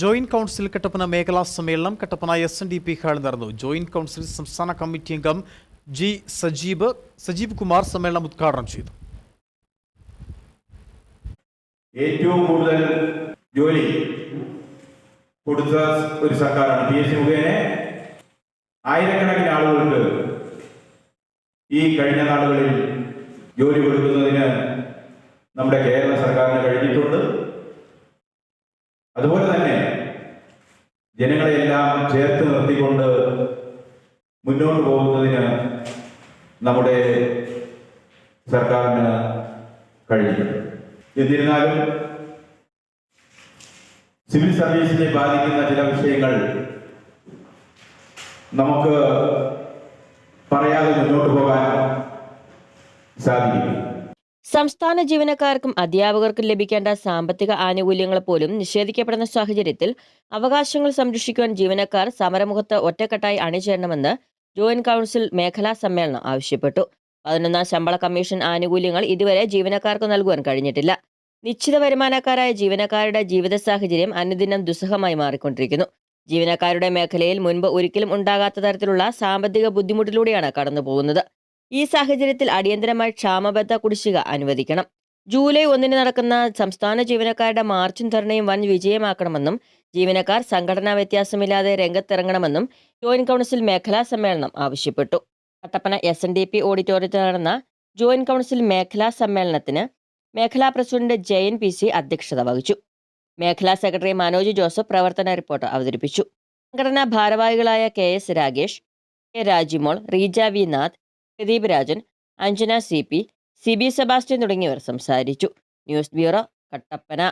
Joint council Kattappana മേഖലാ സമ്മേളനം Kattappana S N D P ഹാളിൽ നടന്നു. ജോയിന്റ് കൗൺസിൽ സംസ്ഥാന കമ്മിറ്റി അംഗം ജി സജീബ് സജീബ് കുമാർ സമ്മേളനം ഉദ്ഘാടനം ചെയ്തു. ഏറ്റവും കൂടുതൽ ജോലി കൊടുത്ത ഒരു സർക്കാരാണ് പി എസ് സി മുഖേന. ആയിരക്കണക്കിന് ആളുകൾക്ക് ഈ കഴിഞ്ഞ നാളുകളിൽ ജോലി കൊടുക്കുന്നതിന് നമ്മുടെ കേരള സർക്കാരിന് കഴിഞ്ഞിട്ടുണ്ട്. ജനങ്ങളെല്ലാം ചേർത്ത് നിർത്തിക്കൊണ്ട് മുന്നോട്ട് പോകുന്നതിന് നമ്മുടെ സർക്കാരിന് കഴിയും എന്നിരുന്നാലും സിവിൽ സർവീസിനെ ബാധിക്കുന്ന ചില വിഷയങ്ങൾ നമുക്ക് പറയാതെ മുന്നോട്ട് പോകാൻ സാധിക്കും സംസ്ഥാന ജീവനക്കാർക്കും അധ്യാപകർക്കും ലഭിക്കേണ്ട സാമ്പത്തിക ആനുകൂല്യങ്ങൾ പോലും നിഷേധിക്കപ്പെടുന്ന സാഹചര്യത്തിൽ അവകാശങ്ങൾ സംരക്ഷിക്കുവാൻ ജീവനക്കാർ സമരമുഖത്ത് ഒറ്റക്കെട്ടായി അണിചേരണമെന്ന് ജോയിന്റ് കൗൺസിൽ മേഖലാ സമ്മേളനം ആവശ്യപ്പെട്ടു. പതിനൊന്നാം ശമ്പള കമ്മീഷൻ ആനുകൂല്യങ്ങൾ ഇതുവരെ ജീവനക്കാർക്ക് നൽകുവാൻ കഴിഞ്ഞിട്ടില്ല. നിശ്ചിത വരുമാനക്കാരായ ജീവനക്കാരുടെ ജീവിത സാഹചര്യം അനുദിനം ദുസ്സഹമായി മാറിക്കൊണ്ടിരിക്കുന്നു. ജീവനക്കാരുടെ മേഖലയിൽ മുൻപ് ഒരിക്കലും ഉണ്ടാകാത്ത തരത്തിലുള്ള സാമ്പത്തിക ബുദ്ധിമുട്ടിലൂടെയാണ് കടന്നുപോകുന്നത്. ഈ സാഹചര്യത്തിൽ അടിയന്തരമായി ക്ഷാമബദ്ധ കുടിശ്ശിക അനുവദിക്കണം. ജൂലൈ ഒന്നിന് നടക്കുന്ന സംസ്ഥാന ജീവനക്കാരുടെ മാർച്ചും ധർണയും വൻ വിജയമാക്കണമെന്നും ജീവനക്കാർ സംഘടനാ വ്യത്യാസമില്ലാതെ രംഗത്തിറങ്ങണമെന്നും ജോയിന്റ് കൗൺസിൽ മേഖലാ സമ്മേളനം ആവശ്യപ്പെട്ടു. Kattappana S N D P ഓഡിറ്റോറിയത്തിൽ നടന്ന ജോയിന്റ് കൗൺസിൽ മേഖലാ സമ്മേളനത്തിന് മേഖലാ പ്രസിഡന്റ് ജയൻ പി സി അധ്യക്ഷത വഹിച്ചു. മേഖലാ സെക്രട്ടറി മനോജ് ജോസഫ് പ്രവർത്തന റിപ്പോർട്ട് അവതരിപ്പിച്ചു. സംഘടനാ ഭാരവാഹികളായ K S Ragesh K Rajimol Reeja V Nath Pradeep Rajan Anjana C P C B Sebastian തുടങ്ങിയവർ സംസാരിച്ചു. News bureau Kattappana.